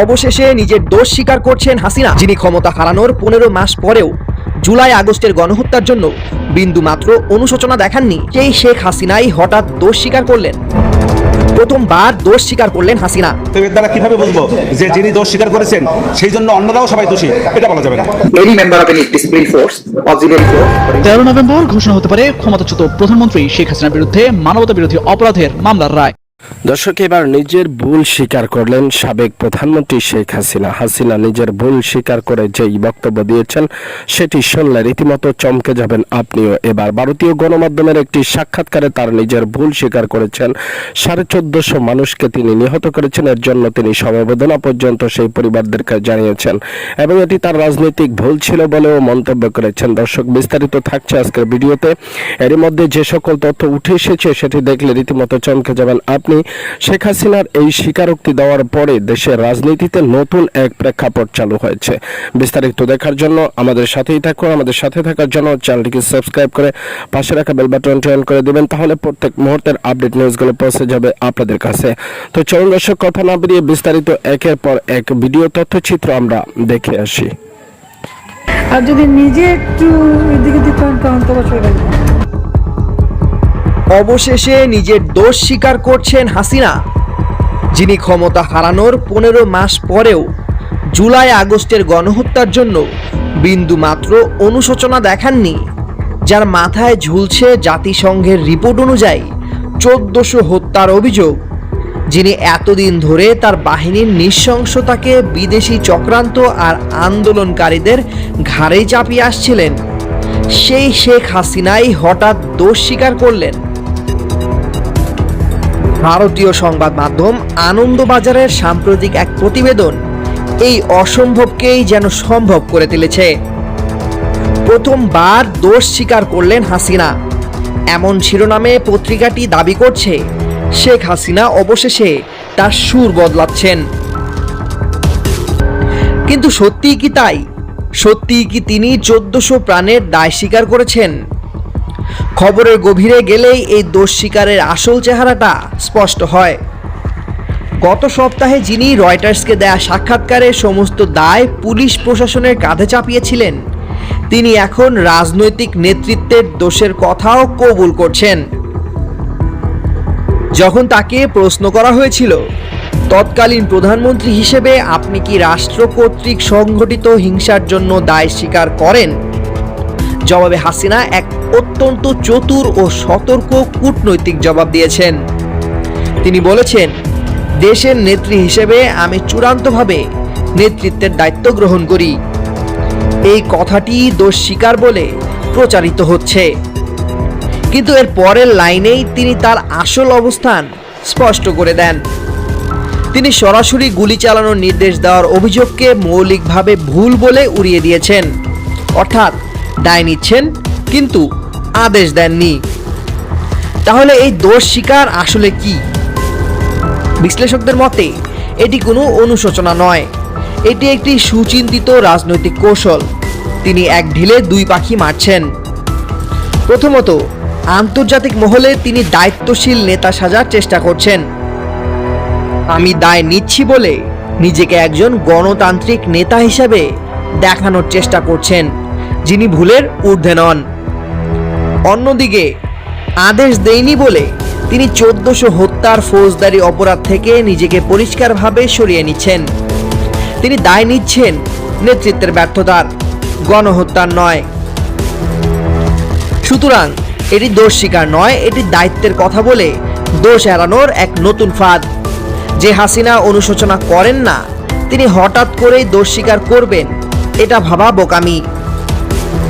অবশেষে নিজের দোষ স্বীকার করছেন হাসিনা যিনি ক্ষমতা হারানোর পনেরো মাস পরেও জুলাই আগস্টের গণহত্যার জন্য বিন্দু মাত্র অনুশোচনা দেখাননি। সেই শেখ হাসিনাই হঠাৎ দোষ স্বীকার করলেন। প্রথমবার দোষ স্বীকার করলেন হাসিনা। তো এর দ্বারা কীভাবে বুঝব যে যিনি দোষ স্বীকার করেছেন সেই জন্য অন্যরাও সবাই দোষী? এটা বলা যাবে না। Member of any discipline force, auxiliary force, or তেরো নভেম্বর ঘোষণা হতে পারে ক্ষমতাচ্যুত প্রধানমন্ত্রী শেখ হাসিনার বিরুদ্ধে মানবতা বিরোধী অপরাধের মামলার রায়। দর্শক, এবার নিজের ভুল স্বীকার করলেন সাবেক প্রধানমন্ত্রী শেখ হাসিনা। হাসিনা নিজের ভুল স্বীকার করে যেই বক্তব্য দিয়েছেন, সেটি শুনলে রীতিমতো চমকে যাবেন আপনিও। এবার ভারতীয় গণমাধ্যমের একটি সাক্ষাৎকারে তার নিজের ভুল স্বীকার করেছেন। সাড়ে চোদ্দশো মানুষকে তিনি নিহত করেছেন, এর জন্য তিনি সমবেদনা পর্যন্ত সেই পরিবারদেরকে জানিয়েছেন। এবং এটি তার রাজনৈতিক ভুল ছিল বলেও মন্তব্য করেছেন। দর্শক, বিস্তারিত থাকছে আজকের ভিডিওতে। এর মধ্যে যে সকল তথ্য উঠে এসেছে, সেটি দেখলে রীতিমতো চমকে যাবেন আপনি। শেখ হাসিনার এই স্বীকারোক্তি দেওয়ার পরে দেশের রাজনীতিতে নতুন এক প্রেক্ষাপট চালু হয়েছে। বিস্তারিত দেখার জন্য আমাদের সাথেই থাকুন। আমাদের সাথে থাকার জন্য চ্যানেলটিকে সাবস্ক্রাইব করে পাশে রাখা বেল বাটনটি অন করে দিবেন, তাহলে প্রত্যেক মুহূর্তের আপডেট নিউজগুলো পৌঁছে যাবে আপনাদের কাছে। তো চলুন দর্শক, কথা না বেরিয়ে বিস্তারিত একের পর এক ভিডিও তথ্যচিত্র আমরা দেখে আসি। আর যদি নিজে একটু এদিকে দিতেন তখন তো অবশেষে নিজের দোষ স্বীকার করছেন হাসিনা, যিনি ক্ষমতা হারানোর পনেরো মাস পরেও জুলাই আগস্টের গণহত্যার জন্য বিন্দু মাত্র অনুশোচনা দেখাননি, যার মাথায় ঝুলছে জাতিসংঘের রিপোর্ট অনুযায়ী চোদ্দশো হত্যার অভিযোগ, যিনি এতদিন ধরে তার বাহিনীর নৃশংসতাকে বিদেশি চক্রান্ত আর আন্দোলনকারীদের ঘাড়ে চাপিয়ে আসছিলেন। সেই শেখ হাসিনাই হঠাৎ দোষ স্বীকার করলেন। ভারতীয় সংবাদ মাধ্যম আনন্দবাজারের সাম্প্রতিক এক প্রতিবেদন এই অসম্ভবকেই যেন সম্ভব করে তুলেছে। প্রথমবার দোষ স্বীকার করলেন হাসিনা। এমন শিরোনামে পত্রিকাটি দাবি করছে, শেখ হাসিনা অবশেষে তার সুর বদলাচ্ছেন। কিন্তু সত্যিই কি তাই? সত্যিই কি তিনি চোদ্দশো প্রাণের দায় স্বীকার করেছেন? খবরের গভীরে গেলেই এই দোষ স্বীকারের আসল চেহারাটা স্পষ্ট হয়। গত সপ্তাহে যিনি রয়টার্সকে দেয়া সাক্ষাৎকারে সমস্ত দায় পুলিশ প্রশাসনের কাঁধে চাপিয়েছিলেন, তিনি এখন রাজনৈতিক নেতৃত্বের দোষের কথাও কবুল করছেন। যখন তাকে প্রশ্ন করা হয়েছিল, তৎকালীন প্রধানমন্ত্রী হিসেবে আপনি কি রাষ্ট্র কর্তৃক সংঘটিত হিংসার জন্য দায় স্বীকার করেন? জবাবে হাসিনা এক অত্যন্ত চতুর ও সতর্ক কূটনৈতিক জবাব দিয়েছেন। তিনি বলেছেন, দেশের নেত্রী হিসেবে আমি চূড়ান্তভাবে নেতৃত্বের দায়িত্ব গ্রহণ করি। এই কথাটি দোষ স্বীকার বলে প্রচারিত হচ্ছে। কিন্তু এর পরের লাইনেই তিনি তার আসল অবস্থান স্পষ্ট করে দেন। তিনি সরাসরি গুলি চালানোর নির্দেশ দেওয়ার অভিযোগকে মৌলিকভাবে ভুল বলে উড়িয়ে দিয়েছেন। অর্থাৎ দায় নিচ্ছেন, কিন্তু আদেশ দেননি। তাহলে এই দোষ স্বীকার আসলে কি? বিশ্লেষকদের মতে, এটি কোনো অনুশোচনা নয়। এটি একটি সুচিন্তিত রাজনৈতিক কৌশল। তিনি এক ঢিলে দুই পাখি মারছেন। প্রথমত, আন্তর্জাতিক মহলে তিনি দায়িত্বশীল নেতা সাজার চেষ্টা করছেন। আমি দায় নিচ্ছি বলে নিজেকে একজন গণতান্ত্রিক নেতা হিসেবে দেখানোর চেষ্টা করছেন। যিনি ভুলের ঊর্ধ্বে নন। অন্যদিকে আদেশ দেয়নি বলে তিনি চোদ্দশো হত্যার ফৌজদারি অপরাধ থেকে নিজেকে পরিষ্কারভাবে সরিয়ে নিচ্ছেন। তিনি দায় নিচ্ছেন নেতৃত্বের ব্যর্থতার, গণহত্যার নয়। সুতরাং এটি দোষ স্বীকার নয়, এটি দায়িত্বের কথা বলে দোষ এড়ানোর এক নতুন ফাঁদ। যে হাসিনা অনুশোচনা করেন না, তিনি হঠাৎ করেই দোষ স্বীকার করবেন, এটা ভাবা বোকামি।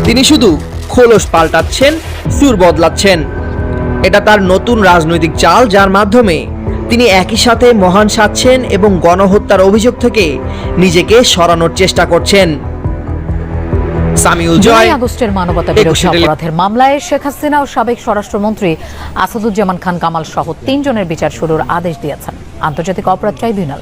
তিনি শুধু খোলস পাল্টাচ্ছেন সুর বদলাচ্ছেন। এটা তার নতুন রাজনৈতিক চাল যার মাধ্যমে তিনি একই সাথে মহান সাজছেন এবং গণহত্যার অভিযোগ থেকে নিজেকে সরানোর চেষ্টা করছেন। সামিউল জয় আগস্টের মানবতা বিরোধী অপরাধের মামলায় শেখ হাসিনা ও সাবেক স্বরাষ্ট্রমন্ত্রী আসাদুজ্জামান খান কামাল সহ তিনজনের বিচার শুরুর আদেশ দিয়েছেন। আন্তর্জাতিক অপরাধ ট্রাইব্যুনাল।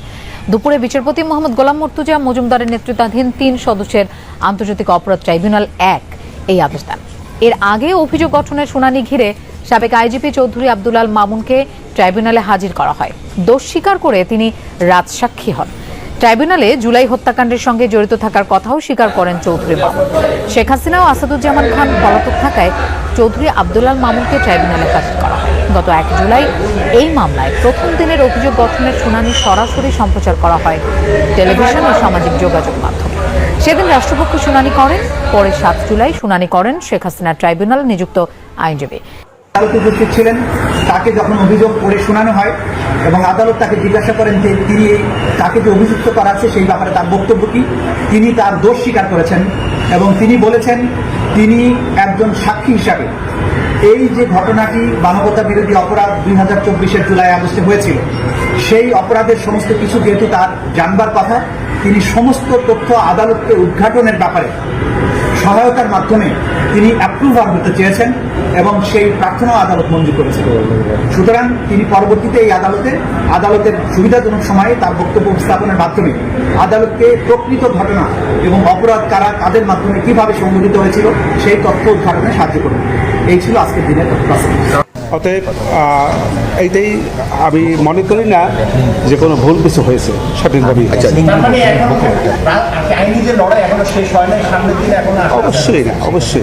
দুপুরে বিচারপতি মোহাম্মদ গোলাম মর্তুজা মজুমদারের নেতৃত্বাধীন তিন সদস্যের আন্তর্জাতিক অপরাধ ট্রাইব্যুনাল এক এই আদেশ দেন এর আগে অভিযোগ গঠনের শুনানি ঘিরে সাবেক আইজিপি চৌধুরী আল মামুনকে ট্রাইব্যুনালে হাজির করা হয়। দোষ স্বীকার করে তিনি রাজসাক্ষী হন। ট্রাইব্যুনালে জুলাই হত্যাকাণ্ডের সঙ্গে জড়িত থাকার কথাও স্বীকার করেন চৌধুরী মামুন। শেখ হাসিনা ও আসাদুজ্জামান খান পলাতক থাকায় চৌধুরী আবদুল্লাল মামুনকে ট্রাইব্যুনালে হাজির করা হয়। গত এক জুলাই এই মামলায় প্রথম দিনের অভিযোগ গঠনের শুনানি সরাসরি সম্প্রচার করা হয় টেলিভিশন ও সামাজিক যোগাযোগ মাধ্যমে। সেদিন রাষ্ট্রপক্ষ শুনানি করেন, পরে সাত জুলাই শুনানি করেন শেখ হাসিনা ট্রাইব্যুনাল নিযুক্ত আইনজীবী। উপস্থিত ছিলেন, তাকে যখন অভিযোগ করে শোনানো হয় এবং আদালত তাকে জিজ্ঞাসা করেন যে তিনি তাকে যে অভিযুক্ত করা আছে সেই ব্যাপারে তার বক্তব্য কি? তিনি তার দোষ স্বীকার করেছেন এবং তিনি বলেছেন তিনি একজন সাক্ষী হিসাবে। এই যে ঘটনাটি মানবতা বিরোধী অপরাধ দুই হাজার চব্বিশের জুলাই আগস্টে হয়েছিল, সেই অপরাধের সমস্ত কিছু যেহেতু তার জানবার কথা তিনি সমস্ত তথ্য আদালতকে উদ্ঘাটনের ব্যাপারে সহায়তার মাধ্যমে তিনি অ্যাপ্রুভার হতে চেয়েছেন এবং সেই প্রার্থনা আদালত মঞ্জুর করেছেন সুতরাং তিনি পরবর্তীতে এই আদালতে, আদালতের সুবিধাজনক সময়ে তার বক্তব্য উপস্থাপনের মাধ্যমে আদালতকে প্রকৃত ঘটনা এবং অপরাধ কারা, কাদের মাধ্যমে কীভাবে সংঘটিত হয়েছিল, সেই তথ্য উদ্ঘাটনে সাহায্য করবেন। এই ছিল আজকের দিনের প্রসঙ্গ অতএব এইটাই আমি মনে করি না যে কোনো ভুল কিছু হয়েছে সঠিকভাবেই হয়েছে। আইনি যে লড়াই এখনও শেষ নাই সামনের দিনে এখন অবশ্যই না অবশ্যই।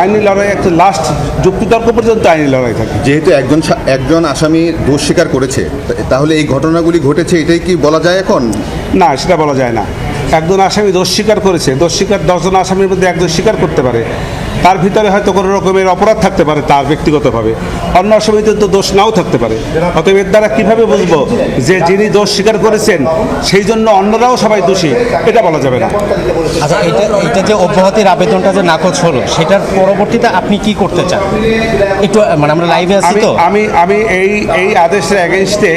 আইনি লড়াই একটা লাস্ট যুক্তিতর্ক পর্যন্ত আইনি লড়াই থাকে। যেহেতু একজন একজন আসামি দোষ স্বীকার করেছে তাহলে এই ঘটনাগুলি ঘটেছে এটাই কি বলা যায় এখন? না সেটা বলা যায় না। একজন আসামি দোষ স্বীকার করেছে দোষ স্বীকার দশজন আসামির মধ্যে একজন স্বীকার করতে পারে। তার ভিতরে হয়তো কোনো রকমের অপরাধ থাকতে পারে তার ব্যক্তিগতভাবে। অন্য আসামিদের তো দোষ নাও থাকতে পারে। অতএব এর দ্বারা কীভাবে বুঝব যে যিনি দোষ স্বীকার করেছেন সেই জন্য অন্যরাও সবাই দোষী? এটা বলা যাবে না। আচ্ছা এটা এটা যে অব্যাহতির আবেদনটা যে নাকচ হলো সেটার পরবর্তীতে আপনি কি করতে চান? একটু মানে আমরা লাইভে আছি তো। আমি আমি এই এই আদেশের এগেনস্টে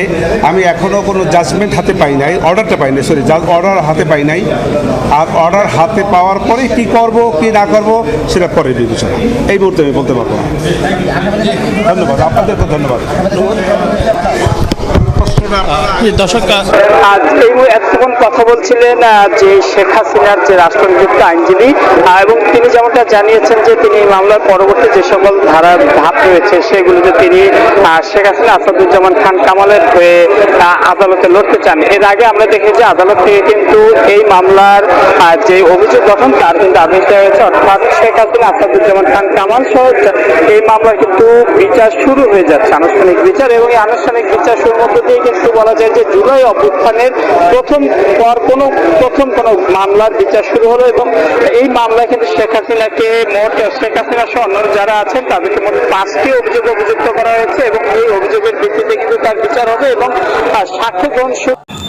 আমি এখনও কোনো জাজমেন্ট হাতে পাই নাই অর্ডারটা পাই নাই সরি অর্ডার হাতে পাই নাই। আর অর্ডার হাতে পাওয়ার পরে কি করব কি না করব সেটা পরে বিবেচনা এই মুহূর্তে আমি বলতে পারব না। ধন্যবাদ আপনাদেরকে ধন্যবাদ। যে যে তিনি যেমনটা জানিয়েছেন যে তিনি মামলার পরবর্তী যে সকল ধারা ধাপ রয়েছে, সেগুলিতে তিনি শেখ হাসিনা আসাদুজ্জামান খান কামালের হয়ে আদালতে লড়তে চান। এর আগে আমরা দেখেছি আদালত থেকে কিন্তু এই মামলার যে অভিযোগ গঠন, তার কিন্তু আদেশ দেওয়া হয়েছে। অর্থাৎ শেখ হাসিনা, আসাদুজ্জামান খান কামাল সহ এই মামলার কিন্তু বিচার শুরু হয়ে যাচ্ছে, আনুষ্ঠানিক বিচার এবং এই আনুষ্ঠানিক বিচার শুরুর মধ্য দিয়ে কিন্তু বলা যায় যে জুলাই অভ্যুত্থানের প্রথম পর কোনো, প্রথম কোনো মামলার বিচার শুরু হলো এবং এই মামলায় কিন্তু শেখ হাসিনাকে মোট, শেখ হাসিনা সহ অন্য যারা আছেন, তাদেরকে মোট পাঁচটি অভিযোগ অভিযুক্ত করা হয়েছে এবং এই অভিযোগের ভিত্তিতে কিন্তু তার বিচার হবে এবং সাক্ষ্য গ্রহণ